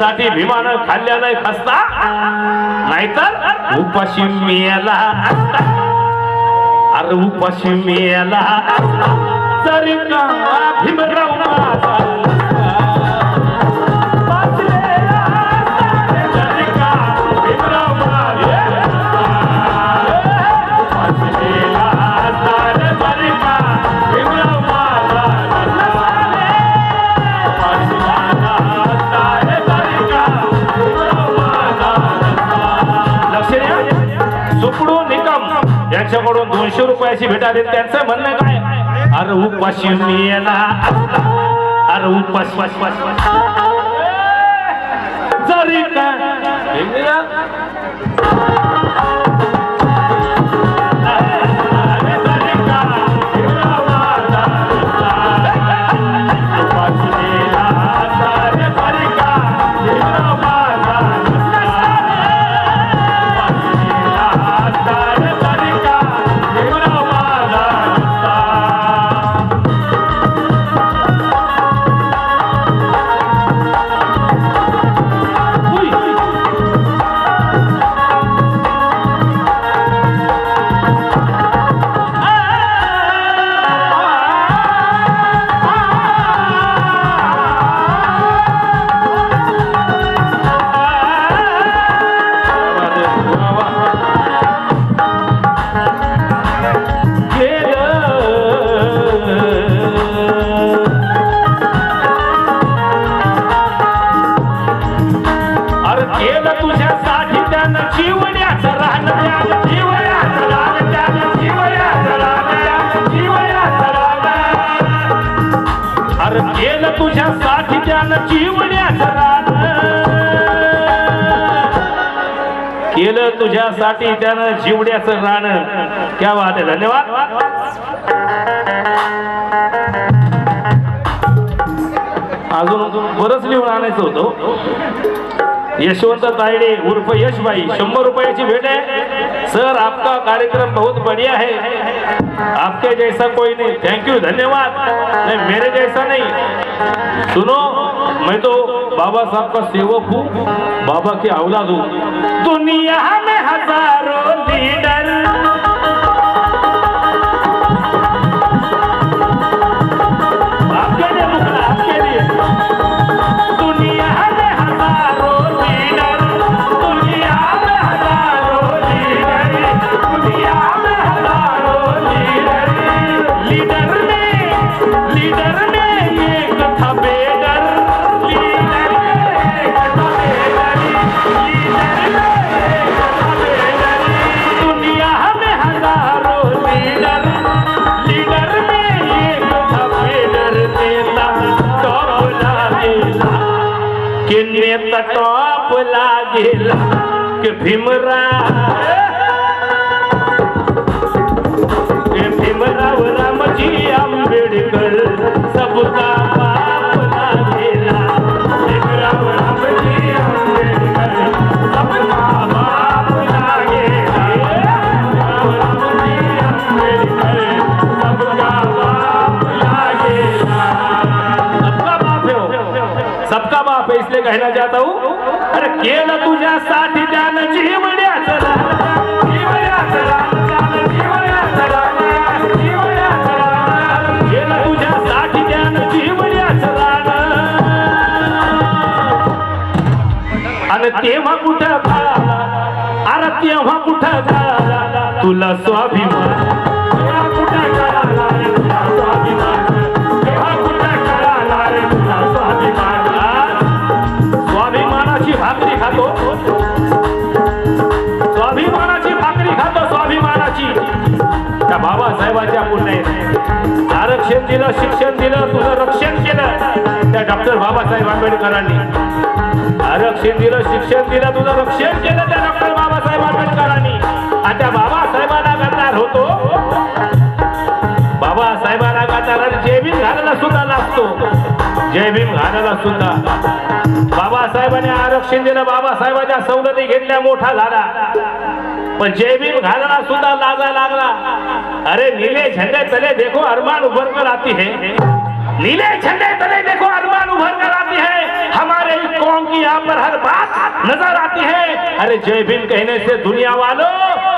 तुमच्या भीमानं खाल्ल्या नाही खसता? नाहीतर उपाशी मियाला अरे उपाशी मियाला तरी का भीमराव माझा दोनशे रुपयाची भेटा देत त्यांचं म्हणणं काय? अरे उपाशी मियाला अरे उपाशी. जरी का तुझ्यासाठी त्यानं जिवड्याचं राहणं क्या वाद आहे धन्यवाद. अजून बरंच लिहून आणायचं होतं. यशवंत तायडे उर्फ यशबाई शंभर रुपयाची भेट आहे. सर आपका कार्यक्रम बहुत बढ़िया है. आपके जैसा कोई नहीं. थैंक यू धन्यवाद. नहीं मेरे जैसा नहीं. सुनो मैं तो बाबा साहब का सेवक हो, हूँ बाबा की औलाद हूँ. हो. दुनिया में हजारों लीडर के भीमरा भीमराव रामजी आंबेडकर सबका केलं तुझ्यासाठी त्यानं जीवण्याचं रान, जीवण्याचं रान, त्यानं जीवण्याचं रान, जीवण्याचं रान. केलं तुझ्यासाठी त्यानं जीवण्याचं रान. आणि तेव्हा कुठं कळाला अरे तेव्हा कुठं कळाला तुला स्वाभिमान. तुला शिक्षण दिलं तुझं रक्षण केलं त्या डॉक्टर बाबासाहेब आंबेडकरांनी. आरक्षण दिलं शिक्षण दिलं तुझं रक्षण केलं त्या डॉक्टर बाबासाहेब आंबेडकरांनी. आणि त्या बाबासाहेबांना करणार होतो. बाबासाहेबांना करणार आणि जय भीम घालायला सुद्धा लागतो जय भीम घालायला सुद्धा. बाबासाहेबांनी आरक्षण दिलं बाबासाहेबांच्या सवलती घेतल्या मोठा झाला. पण जय भीम घालायला सुद्धा लाजा लागला. अरे नीले झंडे तले देखो अरमान उभर कर आती है. नीले झंडे तले देखो अरमान उभर कर आती है. हमारे नजर आती है. अरे जय भीम कहने से दुनिया वालों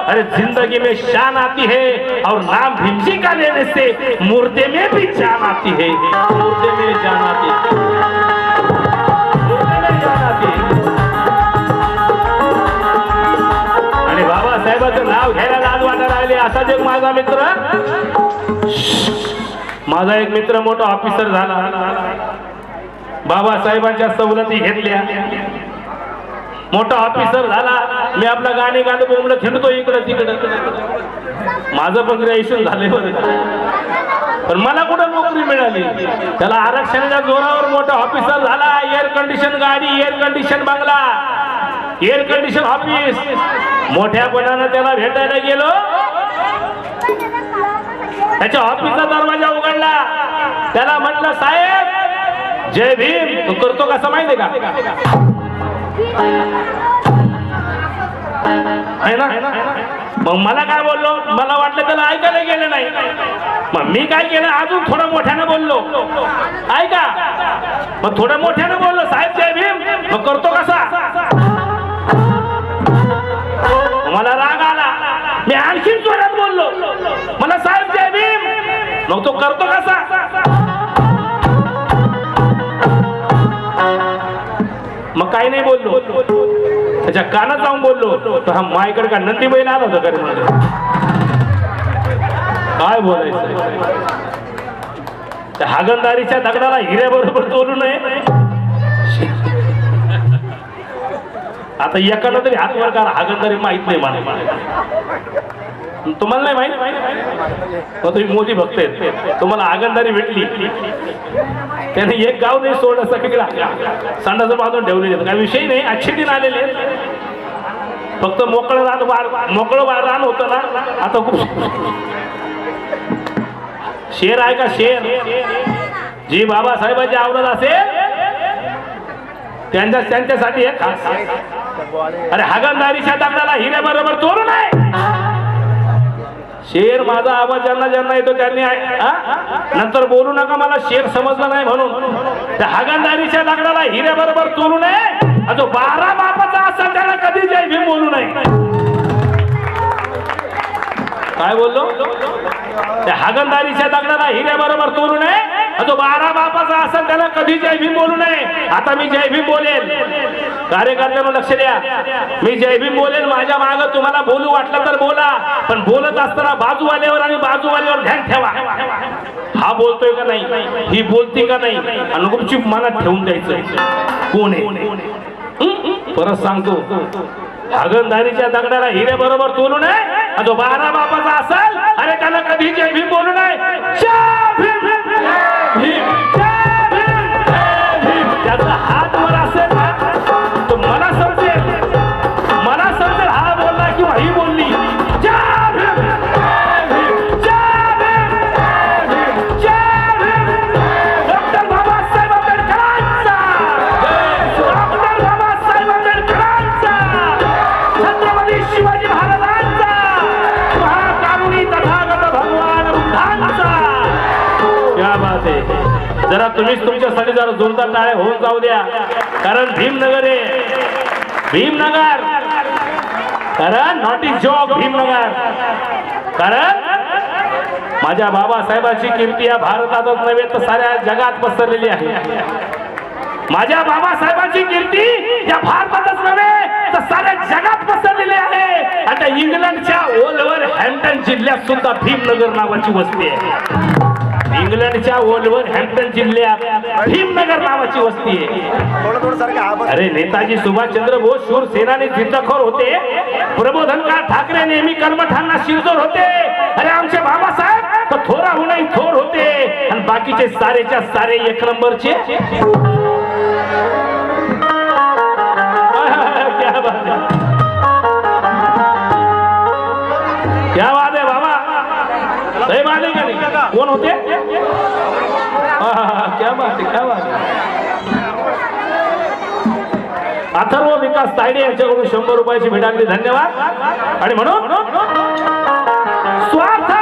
अरे जिंदगी में शान आती है और नाम भीम जी का लेने से मुर्दे में भी जान आती है। मुर्दे में जान आती है। साहेबाचं नाव घ्यायला लाज वाटा राहिले असाच एक माझा मित्र? माझा एक मित्र मोठा ऑफिसर झाला. बाबासाहेबांच्या सवलती घेतल्या. मोठा ऑफिसर झाला. मी आपला गाणी गाणं बोंबलं खेळतो इकडं तिकडं. माझं पण ग्रॅज्युएशन झाले बरं. पण मला कुठं नोकरी मिळाली? त्याला आरक्षणाच्या जोरावर मोठा ऑफिसर झाला. एअर कंडिशन गाडी एअर कंडिशन बंगला एअर कंडिशन ऑफिस मोठ्यापणानं त्याला भेटायला गेलो. त्याच्या ऑफिसचा दरवाजा उघडला. त्याला म्हटलं साहेब जय भीम. तो करतो कसं माहितीये का? आहे ना? मग मला काय बोललो? मला वाटलं त्याला ऐकायला गेलं नाही. मग मी काय केलं? अजून थोडं मोठ्यानं बोललो. ऐका. मग थोडं मोठ्यानं बोललो साहेब जय भीम. मग करतो कसा? मला राग आला. मी आणखी स्वरात बोललो. मला साहेब जय भीम. मग तो करतो कसा? मग काही नाही बोललो. त्याच्या कानात जाऊन बोललो. तर हा मायकडे का नंदी बैल आला होता घरी मला काय बोलायचं? हागणदारीच्या दगडाला हिऱ्याबरोबर तोलू नये. आता एकाला तरी हात वर करा हागणदारी माहीत नाही मला. तुम्हाला नाही माहीत? मग हो, तुम्ही मोदी भक्त आहेत. तुम्हाला आगंदारी भेटली. त्याने एक गाव नाही सोडलं सगळीकडे संडाचं बांधून ठेवलेले काय काही विषय नाही अच्छे दिन आलेले आहेत. फक्त मोकळं रान वार मोकळं वार रान होतं ना. आता खूप शेर आहे का शेर? जी बाबासाहेबाची आवडत असेल त्यांच्या त्यांच्यासाठी हे खास अरे हागणदारीच्या दगडाला हिऱ्या बरोबर तोरू नये. शेर माझा आवाज ज्यांना ज्यांना येतो त्यांनी नंतर बोलू नका मला शेर समजला नाही म्हणून. त्या हागणदारीच्या दगडाला हिऱ्या बरोबर तोलू नये. जो बारा बापाचा असेल त्याला कधी जय भीम बोलू नये. काय बोललो? त्या हागणदारीच्या दगडाला हिऱ्या बरोबर तोलू नये. जो बारा बापाचा असेल त्याला कधी जय भीम बोलू नये. आता मी जय भीम बोलेल. कार्यकर्त्यांना लक्ष द्या. मी जय भीम बोलेन माझ्या माग तुम्हाला बोलू वाटलं तर बोला पण बोलत असताना बाजूवाल्यावर आणि बाजूवाल्यावर ध्यान ठेवा. हा बोलतोय का नाही? ही बोलती का नाही? आणि गुपचूप मनात ठेवून द्यायचं. कोण आहे? परत सांगतो. हागणदारीच्या दगडाला हिरे बरोबर तोलू नये जो बारा बापाचा असेल अरे त्याला कधी जय भीम बोलू नये. भीम, तुम्हीच तुमच्यासाठी जरा जोरदार टाळे होऊन जाऊ द्या. कारण भीमनगर आहे. भीमनगर. कारण नॉट इज जॉब भीमनगर. कारण माझ्या बाबासाहेबांची कीर्ती या भारतातच नव्हे तर साऱ्या जगात पसरलेली आहे. माझ्या बाबासाहेबांची कीर्ती या भारतातच नव्हे तर साऱ्या जगात पसरलेली आहे. आता इंग्लंडच्या ओलवर हॅम्प्टन जिल्ह्यात सुद्धा भीमनगर नावाची वस्ती आहे. इंग्लंडच्या ओलवर हॅम्प्टन जिल्ह्यात भीमनगर नावाची वस्ती आहे. अरे नेताजी सुभाषचंद्र बोस शूर सेनाने जिद्दखोर होते. प्रबोधनकार ठाकरे नेहमी कर्मठांना शिरजोर होते. अरे आमचे बाबासाहेब तर थोराहूनही थोर होते. आणि बाकीचे सारेच्या सारे एक नंबरचे? क्या बात क्या बात है बाबा सही बात आहे का नाही कोण होते? हा, हा, हा, क्या बात क्या बात अथर्व विकास तायडे यांच्याकडून शंभर रुपयाची भेट आणली धन्यवाद. आणि म्हणून? स्वार्थ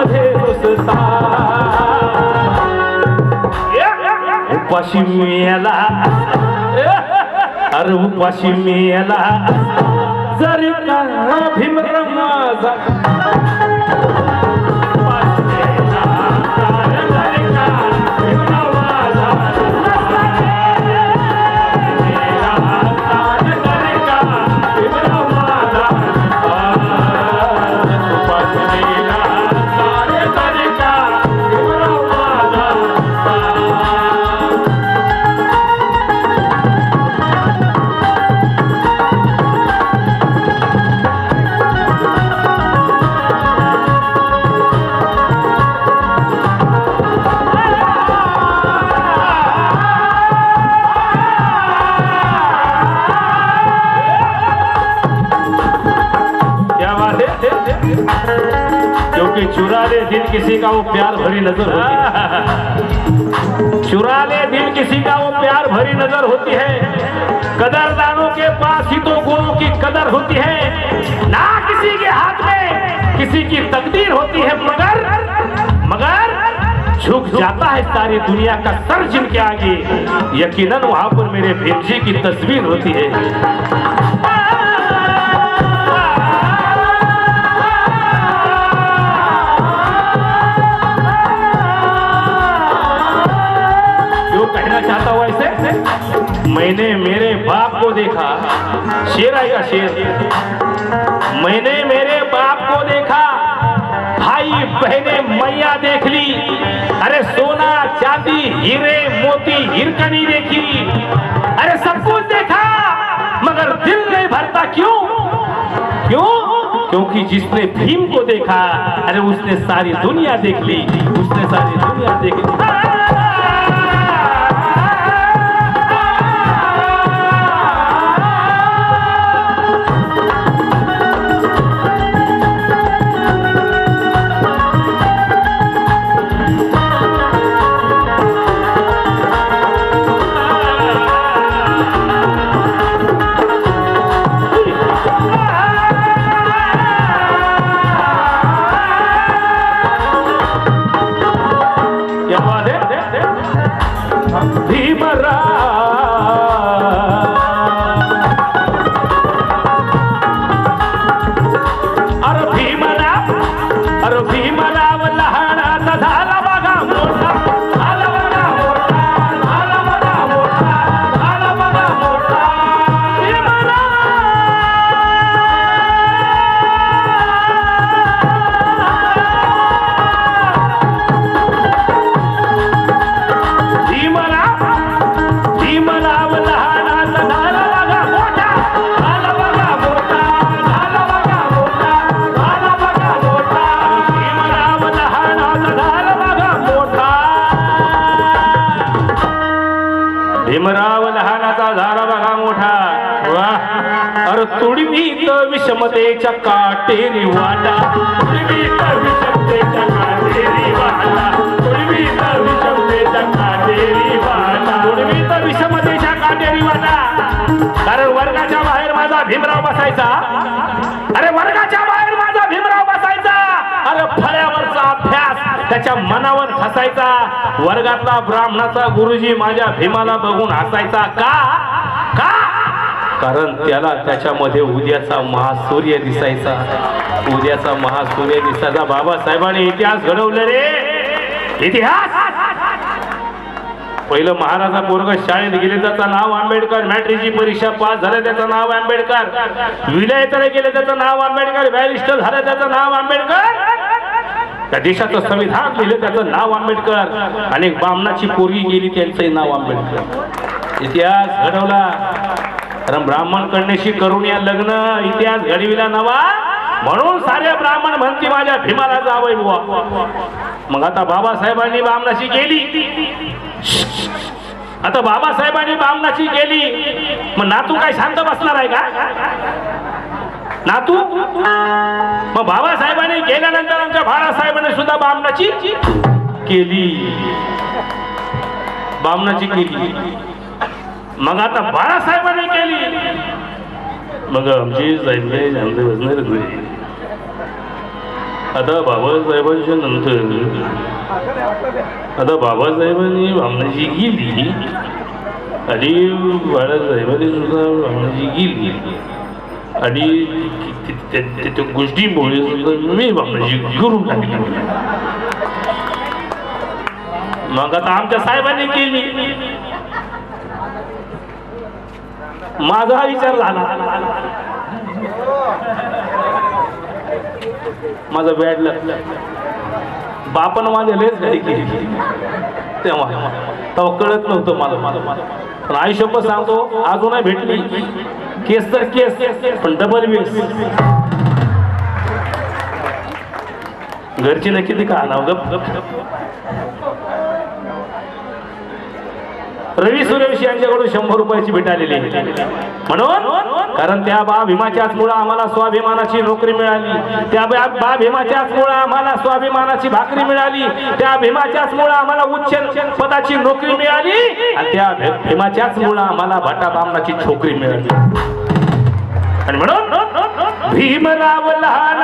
मध्ये घुसता उपाशी मेला अरे उपाशी मेला जरी का माझा. किसी का वो प्यार भरी नज़र होती है। चुरा ले दिल किसी का वो प्यार भरी नज़र होती है। कदरदानों के पास ही तो गुणों की कदर होती है। ना किसी के हाथ में किसी की तकदीर होती है, मगर मगर झुक जाता है सारी दुनिया का सर जिनके आगे। यकीनन वहाँ पर मेरे भीम जी की तस्वीर होती है। मैंने मेरे बाप को देखा। शेर आएगा, शेर। मैंने मेरे बाप को देखा। भाई बहने मैया देख ली। अरे सोना, चांदी, हीरे, मोती, हिरकनी देखी। अरे सब कुछ देखा, मगर दिल नहीं भरता क्यों? क्यों? क्योंकि जिसने भीम को देखा, अरे उसने सारी दुनिया देख ली। उसने सारी दुनिया देख ली। विषमतेच्या काटेरी वाटा. तुडवी विषमतेच्या काटेरी वाटा. तुडवी विषमतेच्या काटेरी वाटा. तुडवी तर विषमतेच्या काटेरी वाटा. कारण वर्गाच्या बाहेर माझा भीमराव बसायचा. अरे वर्गाच्या बाहेर माझा भीमराव बसायचा. अरे फळ्यावरचा अभ्यास त्याच्या मनावर हसायचा वर्गातला ब्राह्मणाचा गुरुजी माझ्या भीमाला बघून हसायचा. का? का? कारण त्याला त्याच्यामध्ये उद्याचा महासूर्य दिसायचा. उद्याचा महासूर्य दिसायचा. बाबासाहेबांनी इतिहास घडवलं रे. इतिहास. पहिलं महाराजा पोरग शाळेत गेले त्याचं नाव आंबेडकर. मॅट्रिकची परीक्षा पास झालं त्याचं नाव आंबेडकर. विलयाकडे गेले त्याचं नाव आंबेडकर. बॅरिस्टर झालं त्याचं नाव आंबेडकर. त्या देशाचं संविधान लिहिलं त्याचं नाव आंबेडकर. आणि बामणाची पोरगी गेली त्यांचंही नाव आंबेडकर. इतिहास घडवला. कारण ब्राह्मण कन्याशी करून या लग्न इतिहास घडविला नवा म्हणून सारे ब्राह्मण म्हणते माझ्या भीमाला जावय बुवा. मग आता बाबासाहेबांनी ब्राह्मणाशी गेली आता बाबासाहेबांनी ब्राह्मणाची गेली मग नातू काय शांत बसणार आहे का? नातू? मग बाबासाहेबांनी गेल्यानंतर आमच्या बाळासाहेबांनी सुद्धा बामणाची केली. बामणाची केली. मग आता बाळासाहेबांनी केली. मग आमची जायचे शांत बसणारच नाही आता बाबासाहेबांच्या नंतर आता बाबासाहेबांनी भामनाची गेली. आणि बाळासाहेबांनी सुद्धा भामनाची गेली. आणि त्या गोष्टीमुळे सुद्धा मी भामनाची करून टाकली. मग आता आमच्या साहेबांनी केली. माझा हा विचार झाला माझं बॅड लग बापन माझ्या लयच घरी केली तेव्हा. तेव्हा कळत नव्हतं मला. मला पण आयुष्यभर सांगतो अजूनही भेटली. केस तर केस पण डबल वेस घरची नक्की किती का नाव गप गप गप. रवी सुरेश यांच्याकडून शंभर रुपयाची भेट आलेली म्हणून कारण त्या बा भीमाच्याच मुळे आम्हाला स्वाभिमानाची नोकरी मिळाली. त्या बा मुळे आम्हाला स्वाभिमानाची भाकरी मिळाली. त्या भीमाच्याच मुळे आम्हाला उच्च पदाची नोकरी मिळाली. आणि त्या भीमाच्याच मुळे आम्हाला भाटा बामणाची छोकरी मिळाली. आणि म्हणून भीमराव लहान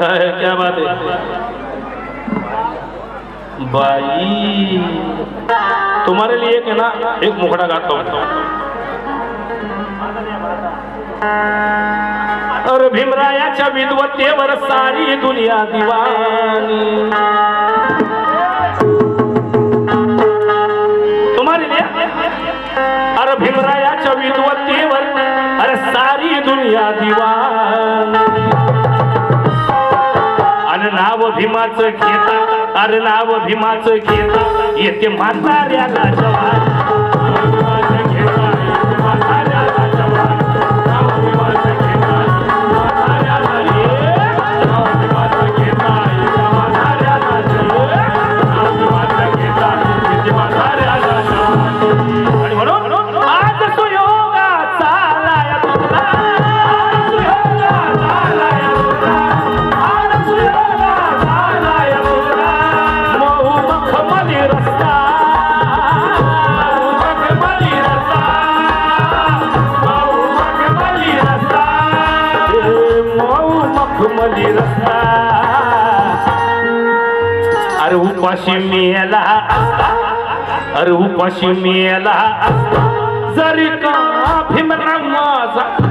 हाय हाय क्या बात है बाई तुम्हारे लिए एक है ना एक मुखड़ा गाता हूँ अरे भीमरायाच्या विद्वत्तेवर सारी दुनिया दिवानी तुम्हारे लिए अरे भीमरायाच्या विद्वत्तेवर अरे सारी दुनिया दिवानी। अरे नाव भीमाचं घेता अरे नाव भीमाचं घेता. येते म्हाताऱ्याला जवान. उपाशी मेला. अरे उपाशी मेला. जरी का भीमराव माझा.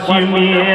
पिस्ता उपाशी मेला असता